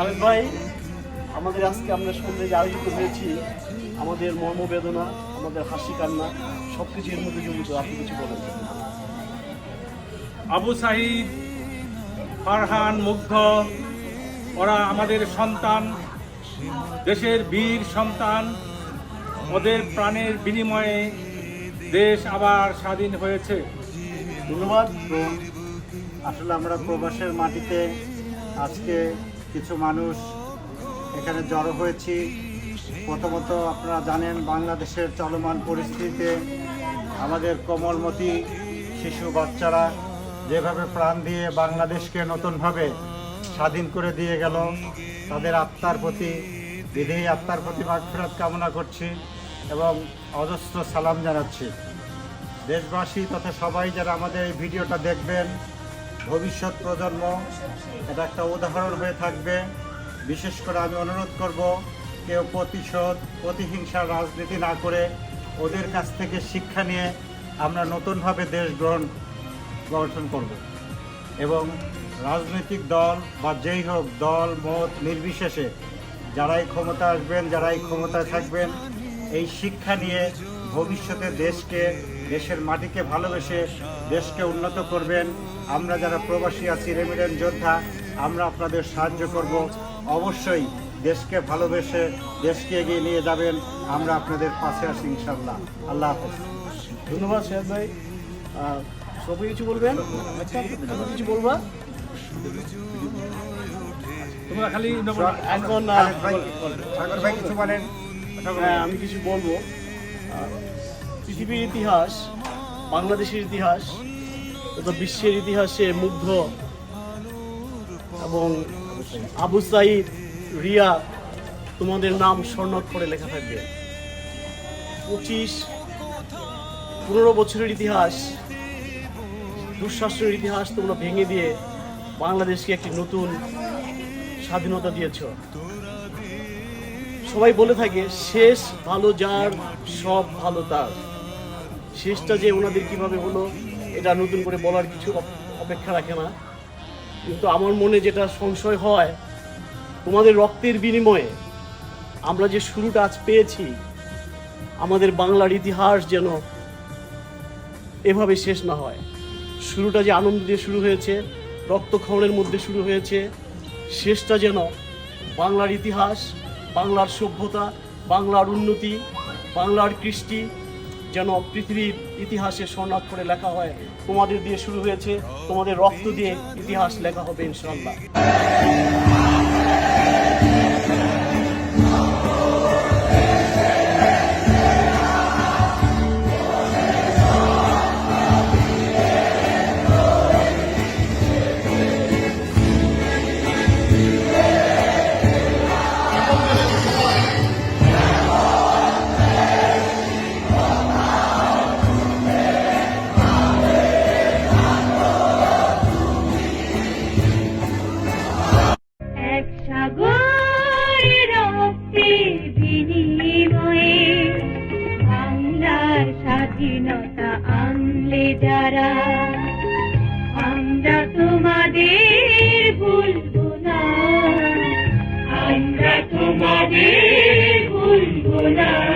খালেদ ভাই আমাদের আজকে আমরা সন্ধ্যে যে আয়োজিত হয়েছি আমাদের মর্মবেদনা আমাদের হাসি কান্না সব কিছু এর মধ্যে জড়িত আপনি কিছু বলেন। আবু সাহিদ ফারহান মুগ্ধ ওরা আমাদের সন্তান দেশের বীর সন্তান ওদের প্রাণের বিনিময়ে দেশ আবার স্বাধীন হয়েছে। ধন্যবাদ। আসলে আমরা প্রবাসের মাটিতে আজকে কিছু মানুষ এখানে জড়ো হয়েছি। প্রথমত আপনারা জানেন, বাংলাদেশের চলমান পরিস্থিতিতে আমাদের কোমলমতি শিশু বাচ্চারা যেভাবে প্রাণ দিয়ে বাংলাদেশকে নতুনভাবে স্বাধীন করে দিয়ে গেল, তাদের আত্মার প্রতি, বিধেয়ী আত্মার প্রতি মাগফিরাত কামনা করছি এবং অজস্র সালাম জানাচ্ছি। দেশবাসী তথা সবাই যারা আমাদের এই ভিডিওটা দেখবেন ভবিষ্যৎ প্রজন্ম এটা একটা উদাহরণ হয়ে থাকবে। বিশেষ করে আমি অনুরোধ করব, কেউ প্রতিশোধ, প্রতিহিংসার রাজনীতি না করে ওদের কাছ থেকে শিক্ষা নিয়ে আমরা নতুনভাবে দেশ গ্রহণ, গঠন করব। এবং রাজনৈতিক দল বা যেই হোক দল, মত নির্বিশেষে যারাই ক্ষমতা আসবেন, যারাই ক্ষমতায় থাকবেন, এই শিক্ষা নিয়ে ভবিষ্যতে দেশকে, দেশের মাটিকে ভালোবেসে দেশকে উন্নত করবেন। আমরা যারা প্রবাসী আছি রেমিডেন্ট যোদ্ধা আমরা আপনাদের সাহায্য করব। অবশ্যই দেশকে ভালোবেসে দেশকে এগিয়ে নিয়ে যাবেন। আমরা আপনাদের পাশে আছি ইনশাল্লাহ আল্লাহ হাফেজ। ধন্যবাদ শেখ ভাই। সবাই কিছু বলবেন? কিছু বলবা? তোমরা খালি এখন সাগর ভাই কিছু বলেন? হ্যাঁ আমি কিছু বলব। পৃথিবীর ইতিহাস বাংলাদেশের ইতিহাস তথা বিশ্বের ইতিহাসে মুগ্ধ এবং আবু সাইদ, রিয়া, তোমাদের নাম স্বর্ণাক্ষরে লেখা থাকবে। পঁচিশ, পনেরো বছরের ইতিহাস, দুঃশাসনের ইতিহাস তোমরা ভেঙে দিয়ে বাংলাদেশকে একটি নতুন স্বাধীনতা দিয়েছ। সবাই বলে থাকে, শেষ ভালো যার, সব ভালো তার। শেষটা যে ওনাদের কীভাবে হলো? এটা নতুন করে বলার কিছু অপেক্ষা রাখে না। কিন্তু আমার মনে যেটা সংশয় হয়, তোমাদের রক্তের বিনিময়ে আমরা যে শুরুটা আজ পেয়েছি, আমাদের বাংলার ইতিহাস যেন এভাবে শেষ না হয়। শুরুটা যে আনন্দ দিয়ে শুরু হয়েছে, রক্তক্ষরণের মধ্যে শুরু হয়েছে, শেষটা যেন বাংলার ইতিহাস, বাংলার সভ্যতা, বাংলার উন্নতি, বাংলার কৃষ্টি যেন পৃথিবীর ইতিহাসে স্বর্ণাক্ষরে লেখা হয়। তোমাদের দিয়ে শুরু হয়েছে, তোমাদের রক্ত দিয়ে ইতিহাস লেখা হবে ইনশাল্লাহ স্বাধীনতা আনলে যারা আমরা তোমাদের ভুলব না।